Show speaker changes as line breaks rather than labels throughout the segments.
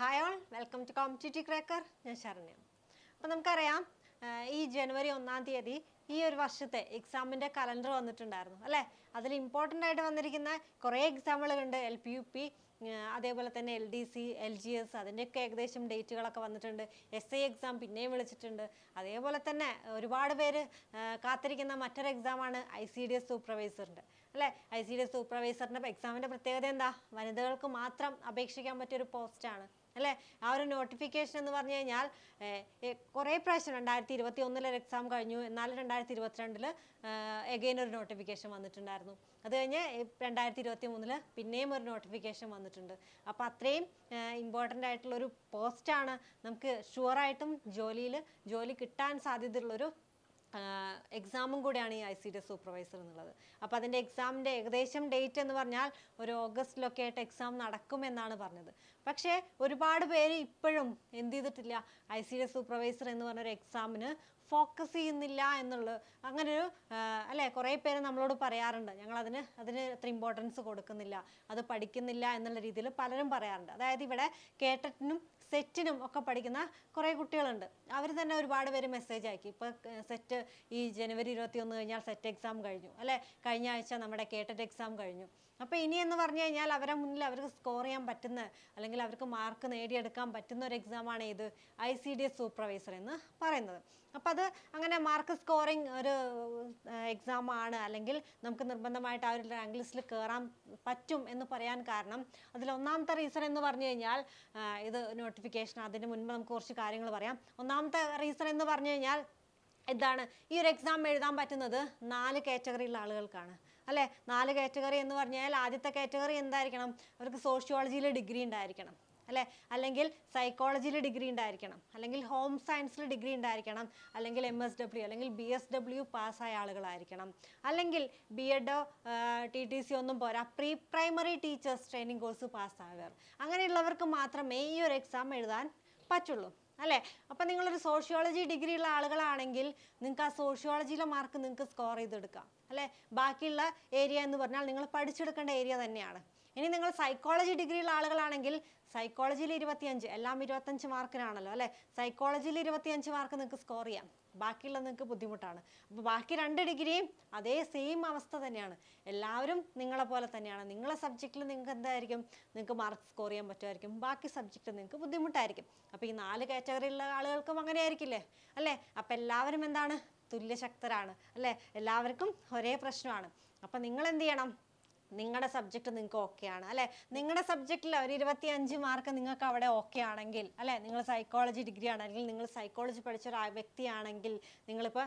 Hi all welcome to competitive cracker ഞാൻ ശരണ്യ. അപ്പോൾ നമുക്കറിയാം ഈ ജനുവരി ഒന്നാം തീയതി ഈ ഒരു വർഷത്തെ എക്സാമിന്റെ കലണ്ടർ വന്നിട്ടുണ്ടായിരുന്നു അല്ലേ? അതിൽ ഇമ്പോർട്ടന്റ് ആയിട്ട് വന്നിരിക്കുന്ന കുറേ എക്സാമുകളുണ്ട് എൽ പി യു പി അതേപോലെ തന്നെ L D C L G S അതിന്റെയൊക്കെ ഏകദേശം ഡേറ്റുകളൊക്കെ വന്നിട്ടുണ്ട്. എസ് ഐ എക്സാം പിന്നെയും വിളിച്ചിട്ടുണ്ട്. അതേപോലെ തന്നെ ഒരുപാട് പേര് കാത്തിരിക്കുന്ന മറ്റൊരു എക്സാമാണ് ഐ സി ഡി എസ് സൂപ്പർവൈസറിന്റെ അല്ലേ? ഐ സി ഡി എസ് സൂപ്പർവൈസറിന്റെ എക്സാമിന്റെ പ്രത്യേകത എന്താ? വനിതകൾക്ക് മാത്രം അപേക്ഷിക്കാൻ പറ്റിയൊരു പോസ്റ്റാണ് അല്ലേ? ആ ഒരു നോട്ടിഫിക്കേഷൻ എന്ന് പറഞ്ഞു കഴിഞ്ഞാൽ കുറേ പ്രാവശ്യം രണ്ടായിരത്തി ഇരുപത്തി ഒന്നിലൊരു എക്സാം കഴിഞ്ഞു. എന്നാൽ രണ്ടായിരത്തി ഇരുപത്തിരണ്ടിൽ എഗെയിൻ ഒരു നോട്ടിഫിക്കേഷൻ വന്നിട്ടുണ്ടായിരുന്നു. അത് കഴിഞ്ഞ് രണ്ടായിരത്തി ഇരുപത്തി മൂന്നിൽ പിന്നെയും ഒരു നോട്ടിഫിക്കേഷൻ വന്നിട്ടുണ്ട്. അപ്പോൾ അത്രയും ഇമ്പോർട്ടന്റ് ആയിട്ടുള്ളൊരു പോസ്റ്റാണ് നമുക്ക് ഷുവറായിട്ടും ജോലിയിൽ ജോലി കിട്ടാൻ സാധ്യതയുള്ളൊരു എക്സാമും കൂടിയാണ് ഈ ഐ സി ഡി സൂപ്പർവൈസർ എന്നുള്ളത്. അപ്പോൾ അതിന്റെ എക്സാമിന്റെ ഏകദേശം ഡേറ്റ് എന്ന് പറഞ്ഞാൽ ഒരു ഓഗസ്റ്റിലൊക്കെ ആയിട്ട് എക്സാം നടക്കുമെന്നാണ് പറഞ്ഞത്. പക്ഷേ ഒരുപാട് പേര് ഇപ്പോഴും എന്ത് ചെയ്തിട്ടില്ല ഐ സി ഡി സൂപ്പർവൈസർ എന്ന് പറഞ്ഞൊരു എക്സാമിന് ഫോക്കസ് ചെയ്യുന്നില്ല എന്നുള്ളത് അങ്ങനെ ഒരു അല്ലേ കുറേ പേര് നമ്മളോട് പറയാറുണ്ട്. ഞങ്ങൾ അതിന് അതിന് അത്ര ഇമ്പോർട്ടൻസ് കൊടുക്കുന്നില്ല അത് പഠിക്കുന്നില്ല എന്നുള്ള രീതിയിൽ പലരും പറയാറുണ്ട്. അതായത് ഇവിടെ കേട്ടറ്റിനും സെറ്റിനും ഒക്കെ പഠിക്കുന്ന കുറേ കുട്ടികളുണ്ട്. അവർ തന്നെ ഒരുപാട് പേര് മെസ്സേജ് ആക്കി ഇപ്പോൾ സെറ്റ് ഈ ജനുവരി ഇരുപത്തി ഒന്ന് കഴിഞ്ഞാൽ സെറ്റ് എക്സാം കഴിഞ്ഞു. അല്ലേ? കഴിഞ്ഞ ആഴ്ച നമ്മുടെ കേട്ടറ്റ് എക്സാം കഴിഞ്ഞു. അപ്പോൾ ഇനി എന്ന് പറഞ്ഞു കഴിഞ്ഞാൽ അവരെ മുന്നിൽ അവർക്ക് സ്കോർ ചെയ്യാൻ പറ്റുന്ന അല്ലെങ്കിൽ അവർക്ക് മാർക്ക് നേടിയെടുക്കാൻ പറ്റുന്ന ഒരു എക്സാമാണ് ഇത് I C D S supervisor എന്ന് പറയുന്നത്. അപ്പോൾ അത് അങ്ങനെ മാർക്ക് സ്കോറിങ് ഒരു എക്സാം ആണ്. അല്ലെങ്കിൽ നമുക്ക് നിർബന്ധമായിട്ട് ആ ഒരു റാങ്ക് ലിസ്റ്റിൽ കയറാൻ പറ്റും എന്ന് പറയാൻ കാരണം അതിൽ ഒന്നാമത്തെ റീസൺ എന്ന് പറഞ്ഞു കഴിഞ്ഞാൽ ഇത് നോട്ടിഫിക്കേഷൻ അതിന് മുൻപ് നമുക്ക് കുറച്ച് കാര്യങ്ങൾ പറയാം. ഒന്നാമത്തെ റീസൺ എന്ന് പറഞ്ഞു കഴിഞ്ഞാൽ എന്താണ് ഈ ഒരു എക്സാം എഴുതാൻ പറ്റുന്നത് നാല് കാറ്റഗറിയിലുള്ള ആളുകൾക്കാണ്. അല്ലേ? നാല് കാറ്റഗറി എന്ന് പറഞ്ഞാൽ ആദ്യത്തെ കാറ്റഗറി എന്തായിരിക്കണം? അവർക്ക് സോഷ്യോളജിയിൽ ഡിഗ്രി ഉണ്ടായിരിക്കണം. അല്ലേ? അല്ലെങ്കിൽ സൈക്കോളജിയിൽ ഡിഗ്രി ഉണ്ടായിരിക്കണം. അല്ലെങ്കിൽ ഹോം സയൻസിൽ ഡിഗ്രി ഉണ്ടായിരിക്കണം. അല്ലെങ്കിൽ എം എസ് ഡബ്ല്യു അല്ലെങ്കിൽ ബി എസ് ഡബ്ല്യു പാസ്സായ ആളുകളായിരിക്കണം. അല്ലെങ്കിൽ ബി എഡോ ടി ടി സി ഒന്നും പോരാ. Pre primary teachers training course പാസ്സായവർ അങ്ങനെയുള്ളവർക്ക് മാത്രമേ ഈ ഒരു എക്സാം എഴുതാൻ പറ്റുള്ളൂ. അല്ലേ? അപ്പം നിങ്ങളൊരു സോഷ്യോളജി ഡിഗ്രി ഉള്ള ആളുകളാണെങ്കിൽ നിങ്ങൾക്ക് ആ സോഷ്യോളജിയിലെ മാർക്ക് നിങ്ങൾക്ക് സ്കോർ ചെയ്തെടുക്കാം. അല്ലേ? ബാക്കിയുള്ള ഏരിയ എന്ന് പറഞ്ഞാൽ നിങ്ങൾ പഠിച്ചെടുക്കേണ്ട ഏരിയ തന്നെയാണ്. ഇനി നിങ്ങൾ സൈക്കോളജി ഡിഗ്രിയുള്ള ആളുകളാണെങ്കിൽ സൈക്കോളജിയിൽ ഇരുപത്തിയഞ്ച് എല്ലാം ഇരുപത്തഞ്ച് മാർക്കിനാണല്ലോ അല്ലേ? സൈക്കോളജിയിൽ ഇരുപത്തിയഞ്ച് മാർക്ക് നിങ്ങൾക്ക് സ്കോർ ചെയ്യാം. ബാക്കിയുള്ള നിങ്ങൾക്ക് ബുദ്ധിമുട്ടാണ്. അപ്പോൾ ബാക്കി രണ്ട് ഡിഗ്രിയും അതേ സെയിം അവസ്ഥ തന്നെയാണ്. എല്ലാവരും നിങ്ങളെ പോലെ തന്നെയാണ്. നിങ്ങളെ സബ്ജക്റ്റിൽ നിങ്ങൾക്ക് എന്തായിരിക്കും? നിങ്ങൾക്ക് മാർക്ക് സ്കോർ ചെയ്യാൻ പറ്റുമായിരിക്കും. ബാക്കി സബ്ജക്റ്റ് നിങ്ങൾക്ക് ബുദ്ധിമുട്ടായിരിക്കും. അപ്പോൾ ഈ നാല് കാറ്റഗറിയിലുള്ള ആളുകൾക്കും അങ്ങനെ ആയിരിക്കില്ലേ അല്ലേ? അപ്പോൾ എല്ലാവരും എന്താണ്? തുല്യശക്തരാണ്. അല്ലേ? എല്ലാവർക്കും ഒരേ പ്രശ്നമാണ്. അപ്പോൾ നിങ്ങൾ എന്ത് ചെയ്യണം? നിങ്ങളുടെ സബ്ജക്റ്റ് നിങ്ങൾക്ക് ഓക്കെ ആണ്. അല്ലെ? നിങ്ങളുടെ സബ്ജക്റ്റിൽ ഒരു ഇരുപത്തി അഞ്ച് മാർക്ക് നിങ്ങൾക്ക് അവിടെ ഓക്കെ ആണെങ്കിൽ അല്ലെ? നിങ്ങൾ സൈക്കോളജി ഡിഗ്രി ആണെങ്കിൽ നിങ്ങൾ സൈക്കോളജി പഠിച്ച ഒരു വ്യക്തിയാണെങ്കിൽ നിങ്ങളിപ്പോൾ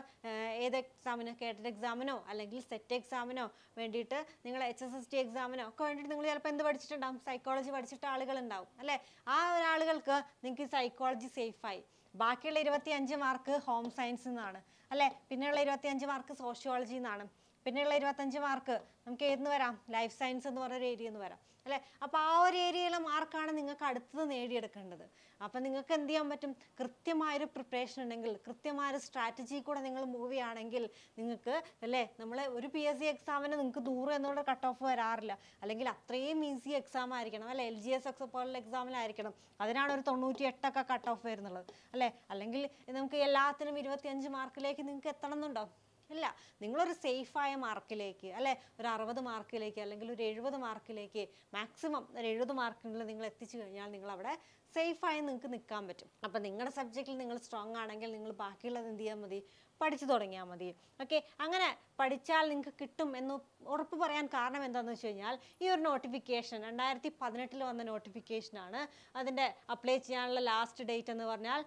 ഏത് എക്സാമിന് കേട്ടഡ് എക്സാമിനോ അല്ലെങ്കിൽ സെറ്റ് എക്സാമിനോ വേണ്ടിയിട്ട് നിങ്ങൾ എച്ച് എസ് എസ് ടി എക്സാമിനോ ഒക്കെ വേണ്ടിയിട്ട് നിങ്ങൾ ചിലപ്പോൾ എന്ത് പഠിച്ചിട്ടുണ്ടാവും? സൈക്കോളജി പഠിച്ചിട്ട് ആളുകളുണ്ടാവും അല്ലേ? ആ ഒരാളുകൾക്ക് നിങ്ങൾക്ക് സൈക്കോളജി സേഫായി ബാക്കിയുള്ള ഇരുപത്തി അഞ്ച് മാർക്ക് ഹോം സയൻസ് നിന്നാണ് അല്ലേ? പിന്നെയുള്ള ഇരുപത്തി അഞ്ച് മാർക്ക് സോഷ്യോളജി നിന്നാണ് പിന്നെയുള്ള ഇരുപത്തഞ്ച് മാർക്ക് നമുക്ക് ഏതെന്ന് വരാം? ലൈഫ് സയൻസ് എന്ന് പറഞ്ഞൊരു ഏരിയ എന്ന് വരാം. അല്ലേ? അപ്പോൾ ആ ഒരു ഏരിയയിലെ മാർക്കാണ് നിങ്ങൾക്ക് അടുത്തത് നേടിയെടുക്കേണ്ടത്. അപ്പം നിങ്ങൾക്ക് എന്ത് ചെയ്യാൻ പറ്റും? കൃത്യമായൊരു പ്രിപ്പറേഷൻ ഉണ്ടെങ്കിൽ കൃത്യമായൊരു സ്ട്രാറ്റജി കൂടെ നിങ്ങൾ മൂവ് ചെയ്യുകയാണെങ്കിൽ നിങ്ങൾക്ക് അല്ലേ? നമ്മൾ ഒരു പി എസ് സി എക്സാമിന് നിങ്ങൾക്ക് നൂറ് എന്നുള്ള കട്ട് ഓഫ് വരാറില്ല. അല്ലെങ്കിൽ അത്രയും ഈസി എക്സാം ആയിരിക്കണം. അല്ലെ? എൽ ജി എസ് ഒക്കെ പോലുള്ള എക്സാമിലായിരിക്കണം അതിനാണ് ഒരു തൊണ്ണൂറ്റി എട്ടൊക്കെ കട്ട് ഓഫ് വരുന്നുള്ളത്. അല്ലേ? അല്ലെങ്കിൽ നമുക്ക് എല്ലാത്തിനും ഇരുപത്തിയഞ്ച് മാർക്കിലേക്ക് നിങ്ങൾക്ക് എത്തണം എന്നുണ്ടോ? ഇല്ല. നിങ്ങളൊരു സേഫായ മാർക്കിലേക്ക് അല്ലെ ഒരു അറുപത് മാർക്കിലേക്ക് അല്ലെങ്കിൽ ഒരു എഴുപത് മാർക്കിലേക്ക് മാക്സിമം ഒരു എഴുപത് മാർക്കിനുള്ളിൽ നിങ്ങൾ എത്തിച്ചു കഴിഞ്ഞാൽ നിങ്ങൾ അവിടെ സേഫായി നിങ്ങൾക്ക് നിൽക്കാൻ പറ്റും. അപ്പം നിങ്ങളുടെ സബ്ജക്റ്റിൽ നിങ്ങൾ സ്ട്രോങ് ആണെങ്കിൽ നിങ്ങൾ ബാക്കിയുള്ളത് എന്ത് ചെയ്യാൻ മതി? പഠിച്ചു തുടങ്ങിയാൽ മതി. ഓക്കെ അങ്ങനെ പഠിച്ചാൽ നിങ്ങൾക്ക് കിട്ടും എന്ന് ഉറപ്പ് പറയാൻ കാരണം എന്താണെന്ന് വെച്ച് കഴിഞ്ഞാൽ ഈ ഒരു നോട്ടിഫിക്കേഷൻ രണ്ടായിരത്തി പതിനെട്ടിൽ വന്ന നോട്ടിഫിക്കേഷനാണ് അതിന്റെ അപ്ലൈ ചെയ്യാനുള്ള ലാസ്റ്റ് ഡേറ്റ് എന്ന് പറഞ്ഞാൽ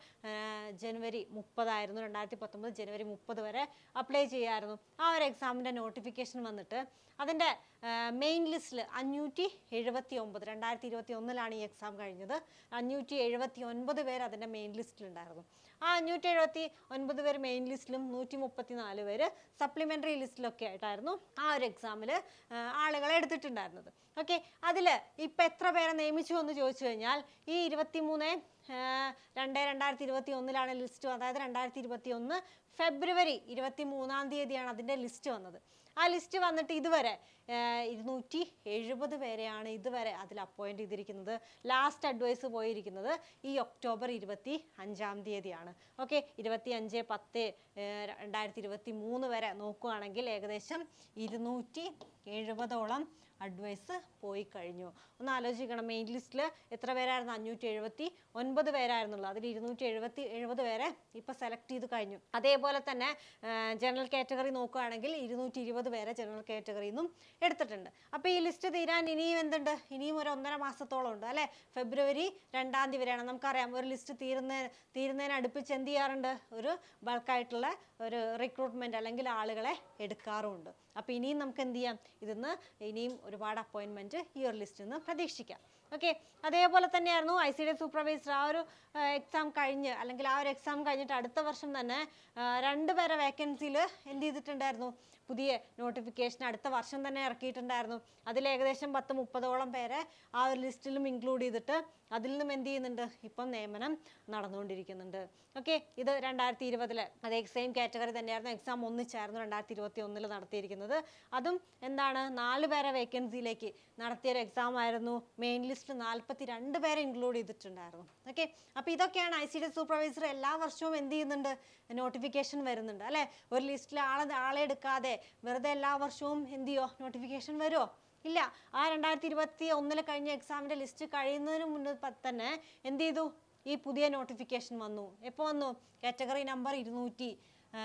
ജനുവരി മുപ്പതായിരുന്നു. രണ്ടായിരത്തി പത്തൊമ്പത് ജനുവരി മുപ്പത് വരെ അപ്ലൈ ചെയ്യായിരുന്നു. ആ ഒരു എക്സാമിന്റെ നോട്ടിഫിക്കേഷൻ വന്നിട്ട് അതിന്റെ മെയിൻ ലിസ്റ്റിൽ അഞ്ഞൂറ്റി എഴുപത്തി ഒമ്പത് രണ്ടായിരത്തി ഇരുപത്തി ഒന്നിലാണ് ഈ എക്സാം കഴിഞ്ഞത്. അഞ്ഞൂറ്റി എഴുപത്തി ഒൻപത് പേര് അതിന്റെ മെയിൻ ലിസ്റ്റിലുണ്ടായിരുന്നു ആ അഞ്ഞൂറ്റി എഴുപത്തി ഒൻപത് പേര് മെയിൻ ലിസ്റ്റിലും നൂറ്റി മുപ്പത്തി നാല് പേര് സപ്ലിമെന്ററി ലിസ്റ്റിലൊക്കെ ആയിട്ടായിരുന്നു ആ ഒരു എക്സാമിൽ ആളുകളെ എടുത്തിട്ടുണ്ടായിരുന്നത്. ഓക്കെ അതിൽ ഇപ്പം എത്ര പേരെ നിയമിച്ചു എന്ന് ചോദിച്ചു കഴിഞ്ഞാൽ ഈ ഇരുപത്തി മൂന്ന് രണ്ട് രണ്ടായിരത്തി ഇരുപത്തി ഒന്നിലാണ് ലിസ്റ്റ് അതായത് രണ്ടായിരത്തി ഇരുപത്തി ഒന്ന് ഫെബ്രുവരി ഇരുപത്തി മൂന്നാം തീയതിയാണ് അതിന്റെ ലിസ്റ്റ് വന്നത്. ആ ലിസ്റ്റ് വന്നിട്ട് ഇതുവരെ ഇരുന്നൂറ്റി എഴുപത് പേരെയാണ് ഇതുവരെ അതിൽ അപ്പോയിന്റ് ചെയ്തിരിക്കുന്നത്. ലാസ്റ്റ് അഡ്വൈസ് പോയിരിക്കുന്നത് ഈ ഒക്ടോബർ ഇരുപത്തി അഞ്ചാം തീയതിയാണ്. ഓക്കെ ഇരുപത്തി അഞ്ച് പത്ത് രണ്ടായിരത്തി ഇരുപത്തി മൂന്ന് വരെ നോക്കുകയാണെങ്കിൽ ഏകദേശം ഇരുന്നൂറ്റി എഴുപതോളം അഡ്വൈസ് പോയി കഴിഞ്ഞു. ഒന്ന് ആലോചിക്കണം മെയിൻ ലിസ്റ്റിൽ എത്ര പേരായിരുന്നു? അഞ്ഞൂറ്റി എഴുപത്തി ഒൻപത് പേരായിരുന്നുള്ളൂ. അതിൽ ഇരുന്നൂറ്റി എഴുപത്തി എഴുപത് പേരെ ഇപ്പം സെലക്ട് ചെയ്ത് കഴിഞ്ഞു. അതേപോലെ തന്നെ ജനറൽ കാറ്റഗറി നോക്കുകയാണെങ്കിൽ ഇരുന്നൂറ്റി ഇരുപത് പേരെ ജനറൽ കാറ്റഗറിയിൽ നിന്നും എടുത്തിട്ടുണ്ട്. അപ്പോൾ ഈ ലിസ്റ്റ് തീരാൻ ഇനിയും എന്തുണ്ട്? ഇനിയും ഒരു ഒന്നര മാസത്തോളം ഉണ്ട് അല്ലേ? ഫെബ്രുവരി രണ്ടാം തീയതി വരെയാണ്. നമുക്കറിയാം ഒരു ലിസ്റ്റ് തീരുന്ന തീരുന്നതിന് അടുപ്പിച്ച് എന്ത് ചെയ്യാറുണ്ട്? ഒരു ബൾക്കായിട്ടുള്ള ഒരു റിക്രൂട്ട്മെന്റ് അല്ലെങ്കിൽ ആളുകളെ എടുക്കാറുമുണ്ട്. അപ്പോൾ ഇനിയും നമുക്ക് എന്ത് ചെയ്യാം? ഇതിന്ന് ഇനിയും ഒരുപാട് അപ്പോയിൻമെന്റ് ഈ ലിസ്റ്റിൽ നിന്ന് പ്രതീക്ഷിക്കാം. ഓക്കെ അതേപോലെ തന്നെയായിരുന്നു ഐ സി ഡി സൂപ്പർവൈസർ ആ ഒരു എക്സാം കഴിഞ്ഞ് അല്ലെങ്കിൽ ആ ഒരു എക്സാം കഴിഞ്ഞിട്ട് അടുത്ത വർഷം തന്നെ രണ്ട് പേരെ വേക്കൻസിയിൽ എന്ത് ചെയ്തിട്ടുണ്ടായിരുന്നു? പുതിയ നോട്ടിഫിക്കേഷൻ അടുത്ത വർഷം തന്നെ ഇറക്കിയിട്ടുണ്ടായിരുന്നു. അതിൽ ഏകദേശം പത്ത് മുപ്പതോളം പേരെ ആ ഒരു ലിസ്റ്റിലും ഇൻക്ലൂഡ് ചെയ്തിട്ട് അതിൽ നിന്നും എന്ത് ചെയ്യുന്നുണ്ട്? ഇപ്പം നിയമനം നടന്നുകൊണ്ടിരിക്കുന്നുണ്ട്. ഓക്കെ ഇത് രണ്ടായിരത്തി ഇരുപതിൽ അതേ സെയിം കാറ്റഗറി തന്നെയായിരുന്നു എക്സാം ഒന്നിച്ചായിരുന്നു രണ്ടായിരത്തി ഇരുപത്തി ഒന്നിൽ നടത്തിയിരിക്കുന്നത്. അതും എന്താണ്? നാല് പേരെ വേക്കൻസിയിലേക്ക് നടത്തിയൊരു എക്സാം ആയിരുന്നു. മെയിൻ ലിസ്റ്റ് നാൽപ്പത്തി രണ്ട് പേരെ ഇൻക്ലൂഡ് ചെയ്തിട്ടുണ്ടായിരുന്നു. ഓക്കെ അപ്പോൾ ഇതൊക്കെയാണ് ഐ സി ഡി സൂപ്പർവൈസർ എല്ലാ വർഷവും എന്ത് ചെയ്യുന്നുണ്ട്? നോട്ടിഫിക്കേഷൻ വരുന്നുണ്ട്. അല്ലേ? ഒരു ലിസ്റ്റിൽ ആളെ ആളെ എടുക്കാതെ വെറുതെ എല്ലാ വർഷവും എന്ത് ചെയ്യോ നോട്ടിഫിക്കേഷൻ വരുമോ ഇല്ല. ആ രണ്ടായിരത്തി ഇരുപത്തി ഒന്നിൽ കഴിഞ്ഞ എക്സാമിന്റെ ലിസ്റ്റ് കഴിയുന്നതിന് മുന്നേ തന്നെ എന്ത് ചെയ്തു? ഈ പുതിയ നോട്ടിഫിക്കേഷൻ വന്നു. എപ്പോൾ വന്നു? കാറ്റഗറി നമ്പർ ഇരുന്നൂറ്റി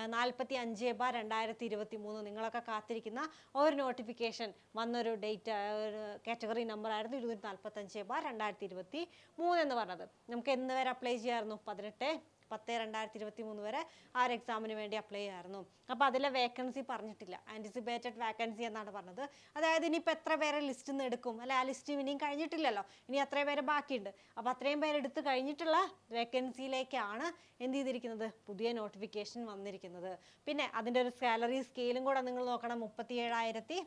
നാൽപ്പത്തി അഞ്ച് ബാർ രണ്ടായിരത്തി ഇരുപത്തി മൂന്ന് നിങ്ങളൊക്കെ കാത്തിരിക്കുന്ന ഒരു നോട്ടിഫിക്കേഷൻ വന്നൊരു ഡേറ്റ് ഒരു കാറ്റഗറി നമ്പർ ആയിരുന്നു ഇരുന്നൂറ്റി നാൽപ്പത്തഞ്ച് ബാർ രണ്ടായിരത്തി ഇരുപത്തി മൂന്ന് എന്ന് പറഞ്ഞത്. നമുക്ക് എന്ന് വരെ അപ്ലൈ ചെയ്യാമായിരുന്നു പതിനെട്ട്. പത്ത് രണ്ടായിരത്തി ഇരുപത്തി മൂന്ന് വരെ ആ ഒരു എക്സാമിന് വേണ്ടി അപ്ലൈ ചെയ്യായിരുന്നു. അപ്പോൾ അതിലെ വേക്കൻസി പറഞ്ഞിട്ടില്ല. ആന്റിസിപ്പേറ്റഡ് വേക്കൻസി എന്നാണ് പറഞ്ഞത്. അതായത് ഇനിയിപ്പോൾ എത്ര പേരെ ലിസ്റ്റിൽ നിന്ന് എടുക്കും? അല്ലെ? ആ ലിസ്റ്റ് ഇനിയും കഴിഞ്ഞിട്ടില്ലല്ലോ. ഇനി അത്രയും പേര് ബാക്കിയുണ്ട്. അപ്പോൾ അത്രയും പേരെടുത്ത് കഴിഞ്ഞിട്ടുള്ള വേക്കൻസിയിലേക്കാണ് എന്ത് ചെയ്തിരിക്കുന്നത്? പുതിയ നോട്ടിഫിക്കേഷൻ വന്നിരിക്കുന്നത്. പിന്നെ അതിന്റെ ഒരു സാലറി സ്കെയിലും കൂടെ നിങ്ങൾ നോക്കണം. മുപ്പത്തി ഏഴായിരത്തി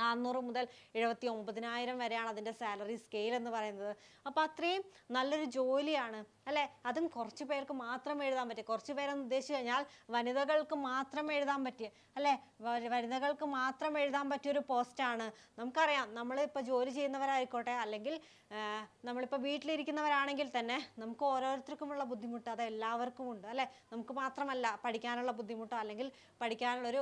നാനൂറ് മുതൽ എഴുപത്തി ഒമ്പതിനായിരം വരെയാണ് അതിന്റെ സാലറി സ്കെയിൽ എന്ന് പറയുന്നത്. അപ്പോൾ അത്രയും നല്ലൊരു ജോലിയാണ്. അല്ലേ? അതും കുറച്ച് പേർക്ക് മാത്രം എഴുതാൻ പറ്റും കുറച്ച് പേരെന്ന് ഉദ്ദേശിച്ച് കഴിഞ്ഞാൽ വനിതകൾക്ക് മാത്രം എഴുതാൻ പറ്റിയ അല്ലേ? വനിതകൾക്ക് മാത്രം എഴുതാൻ പറ്റിയൊരു പോസ്റ്റാണ് നമുക്കറിയാം നമ്മളിപ്പോൾ ജോലി ചെയ്യുന്നവരായിക്കോട്ടെ അല്ലെങ്കിൽ നമ്മളിപ്പോൾ വീട്ടിലിരിക്കുന്നവരാണെങ്കിൽ തന്നെ നമുക്ക് ഓരോരുത്തർക്കുമുള്ള ബുദ്ധിമുട്ട് അത് എല്ലാവർക്കും ഉണ്ട് അല്ലേ? നമുക്ക് മാത്രമല്ല പഠിക്കാനുള്ള ബുദ്ധിമുട്ടോ അല്ലെങ്കിൽ പഠിക്കാനുള്ളൊരു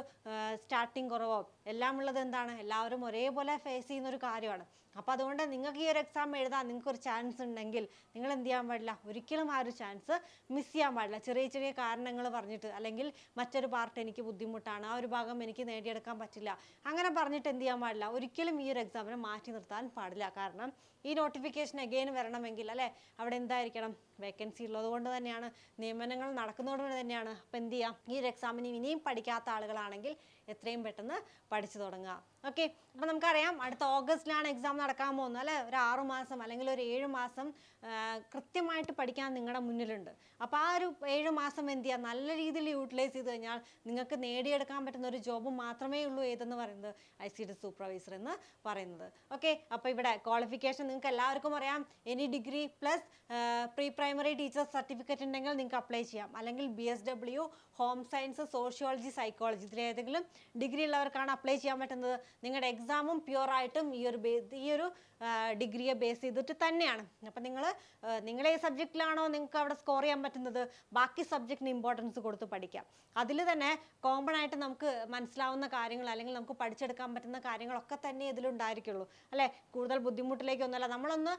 സ്റ്റാർട്ടിങ് കുറവോ എല്ലാം ഉള്ളത് എന്താണ്? എല്ലാവരും ഒരേപോലെ ഫേസ് ചെയ്യുന്ന ഒരു കാര്യമാണ്. അപ്പോൾ അതുകൊണ്ട് നിങ്ങൾക്ക് ഈ ഒരു എക്സാം എഴുതാൻ നിങ്ങൾക്ക് ഒരു ചാൻസ് ഉണ്ടെങ്കിൽ നിങ്ങൾ എന്ത് ചെയ്യാൻ പാടില്ല? ഒരിക്കലും ആ ഒരു ചാൻസ് മിസ് ചെയ്യാൻ പാടില്ല. ചെറിയ ചെറിയ കാരണങ്ങൾ പറഞ്ഞിട്ട് അല്ലെങ്കിൽ മറ്റൊരു പാർട്ട് എനിക്ക് ബുദ്ധിമുട്ടാണ് ആ ഒരു ഭാഗം എനിക്ക് നേടിയെടുക്കാൻ പറ്റില്ല. അങ്ങനെ പറഞ്ഞിട്ട് എന്ത് ചെയ്യാൻ പാടില്ല? ഒരിക്കലും ഈ ഒരു എക്സാമിനെ മാറ്റി നിർത്താൻ പാടില്ല. കാരണം ഈ നോട്ടിഫിക്കേഷൻ അഗെയിൻ വരണമെങ്കിൽ അല്ലേ? അവിടെ എന്തായിരിക്കണം? വേക്കൻസി ഉള്ളത് കൊണ്ട് തന്നെയാണ്. നിയമനങ്ങൾ നടക്കുന്നതുകൊണ്ട് തന്നെയാണ്. അപ്പോൾ എന്ത് ചെയ്യാം? ഈ ഒരു എക്സാമിന് ഇനിയും പഠിക്കാത്ത ആളുകളാണെങ്കിൽ എത്രയും പെട്ടെന്ന് പഠിച്ചു തുടങ്ങുക. ഓക്കെ അപ്പം നമുക്കറിയാം അടുത്ത ഓഗസ്റ്റിലാണ് എക്സാം നടക്കാൻ പോകുന്നത് അല്ലെ? ഒരു ആറു മാസം അല്ലെങ്കിൽ ഒരു ഏഴ് മാസം കൃത്യമായിട്ട് പഠിക്കാൻ നിങ്ങളുടെ മുന്നിലുണ്ട്. അപ്പോൾ ആ ഒരു ഏഴ് മാസം എന്ത് ചെയ്യുക നല്ല രീതിയിൽ യൂട്ടിലൈസ് ചെയ്ത് കഴിഞ്ഞാൽ നിങ്ങൾക്ക് നേടിയെടുക്കാൻ പറ്റുന്ന ഒരു ജോബ് മാത്രമേ ഉള്ളൂ ഏതെന്ന് പറയുന്നത് ഐ സി ഡി സൂപ്പർവൈസർ എന്ന് പറയുന്നത്. ഓക്കെ അപ്പോൾ ഇവിടെ ക്വാളിഫിക്കേഷൻ നിങ്ങൾക്ക് എല്ലാവർക്കും അറിയാം. Any degree plus pre primary teacher certificate ഉണ്ടെങ്കിൽ നിങ്ങൾക്ക് അപ്ലൈ ചെയ്യാം. അല്ലെങ്കിൽ B S W home science sociology psychology ഇതിലേതെങ്കിലും ഡിഗ്രി ഉള്ളവർക്കാണ് അപ്ലൈ ചെയ്യാൻ പറ്റുന്നത്. നിങ്ങളുടെ എക്സാമും പ്യുവറായിട്ടും ഈ ഒരു ഈ ഒരു ഡിഗ്രിയെ ബേസ് ചെയ്തിട്ട് തന്നെയാണ്. അപ്പം നിങ്ങൾ നിങ്ങൾ ഏത് സബ്ജക്റ്റിലാണോ നിങ്ങൾക്ക് അവിടെ സ്കോർ ചെയ്യാൻ പറ്റുന്നത് ബാക്കി സബ്ജക്റ്റിന് ഇമ്പോർട്ടൻസ് കൊടുത്ത് പഠിക്കാം. അതിൽ തന്നെ കോമൺ ആയിട്ട് നമുക്ക് മനസ്സിലാവുന്ന കാര്യങ്ങൾ അല്ലെങ്കിൽ നമുക്ക് പഠിച്ചെടുക്കാൻ പറ്റുന്ന കാര്യങ്ങളൊക്കെ തന്നെ ഇതിലുണ്ടായിരിക്കുള്ളൂ. അല്ലേ? കൂടുതൽ ബുദ്ധിമുട്ടിലേക്കൊന്നുമല്ല നമ്മളൊന്ന്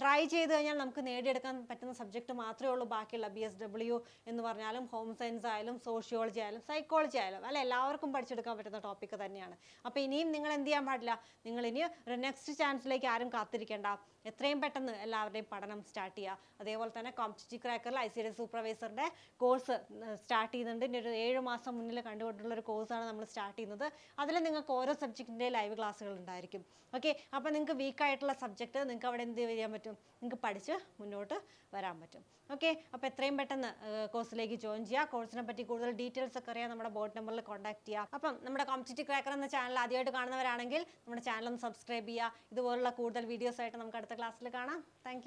ട്രൈ ചെയ്ത് കഴിഞ്ഞാൽ നമുക്ക് നേടിയെടുക്കാൻ പറ്റുന്ന സബ്ജക്റ്റ് മാത്രമേ ഉള്ളൂ. ബാക്കിയുള്ള ബി എസ് ഡബ്ല്യു എന്ന് പറഞ്ഞാലും ഹോം സയൻസ് ആയാലും സോഷ്യോളജി ആയാലും സൈക്കോളജി ആയാലും. അല്ലെ? എല്ലാവർക്കും പഠിച്ചെടുക്കാൻ പറ്റുന്ന ടോപ്പിക്ക് തന്നെയാണ്. അപ്പോൾ ഇനിയും നിങ്ങൾ എന്ത് ചെയ്യാൻ പാടില്ല? നിങ്ങൾ ഇനി നെക്സ്റ്റ് ചാൻസിലേക്ക് ആരും കാത്തിരിക്കേണ്ട. എത്രയും പെട്ടെന്ന് എല്ലാവരുടെയും പഠനം സ്റ്റാർട്ട് ചെയ്യുക അതേപോലെ തന്നെ കോമ്പറ്റിറ്റീവ് ക്രാക്കറിൽ ഐ സി ഡി സൂപ്പർവൈസറിന്റെ കോഴ്സ് സ്റ്റാർട്ട് ചെയ്യുന്നുണ്ട്. ഇനി ഒരു ഏഴ് മാസം മുന്നിൽ കണ്ടുകൊണ്ടുള്ള ഒരു കോഴ്സാണ് നമ്മൾ സ്റ്റാർട്ട് ചെയ്യുന്നത്. അതിൽ നിങ്ങൾക്ക് ഓരോ സബ്ജക്റ്റിന്റെ ലൈവ് ക്ലാസ്സുകൾ ഉണ്ടായിരിക്കും. ഓക്കെ അപ്പോൾ നിങ്ങൾക്ക് വീക്കായിട്ടുള്ള സബ്ജക്റ്റ് നിങ്ങൾക്ക് അവിടെ എന്ത് ചെയ്യാൻ പറ്റും? നിങ്ങൾക്ക് പഠിച്ച് മുന്നോട്ട് വരാൻ പറ്റും. ഓക്കെ അപ്പോൾ എത്രയും പെട്ടെന്ന് കോഴ്സിലേക്ക് ജോയിൻ ചെയ്യുക കോഴ്സിനെ പറ്റി കൂടുതൽ ഡീറ്റെയിൽസ് ഒക്കെ അറിയാൻ നമ്മുടെ ബോർഡ് നമ്പറിൽ കോൺടാക്ട് ചെയ്യുക അപ്പം നമ്മുടെ കോമ്പറ്റിറ്റീവ് ക്രാക്കർ എന്ന ചാനൽ ആദ്യമായിട്ട് കാണുന്നവരാണെങ്കിൽ നമ്മുടെ ചാനൽ ഒന്ന് സബ്സ്ക്രൈബ് ചെയ്യുക ഇതുപോലുള്ള കൂടുതൽ വീഡിയോസ് ആയിട്ട് നമുക്ക് അടുത്ത ക്ലാസ്സിൽ കാണാം. താങ്ക്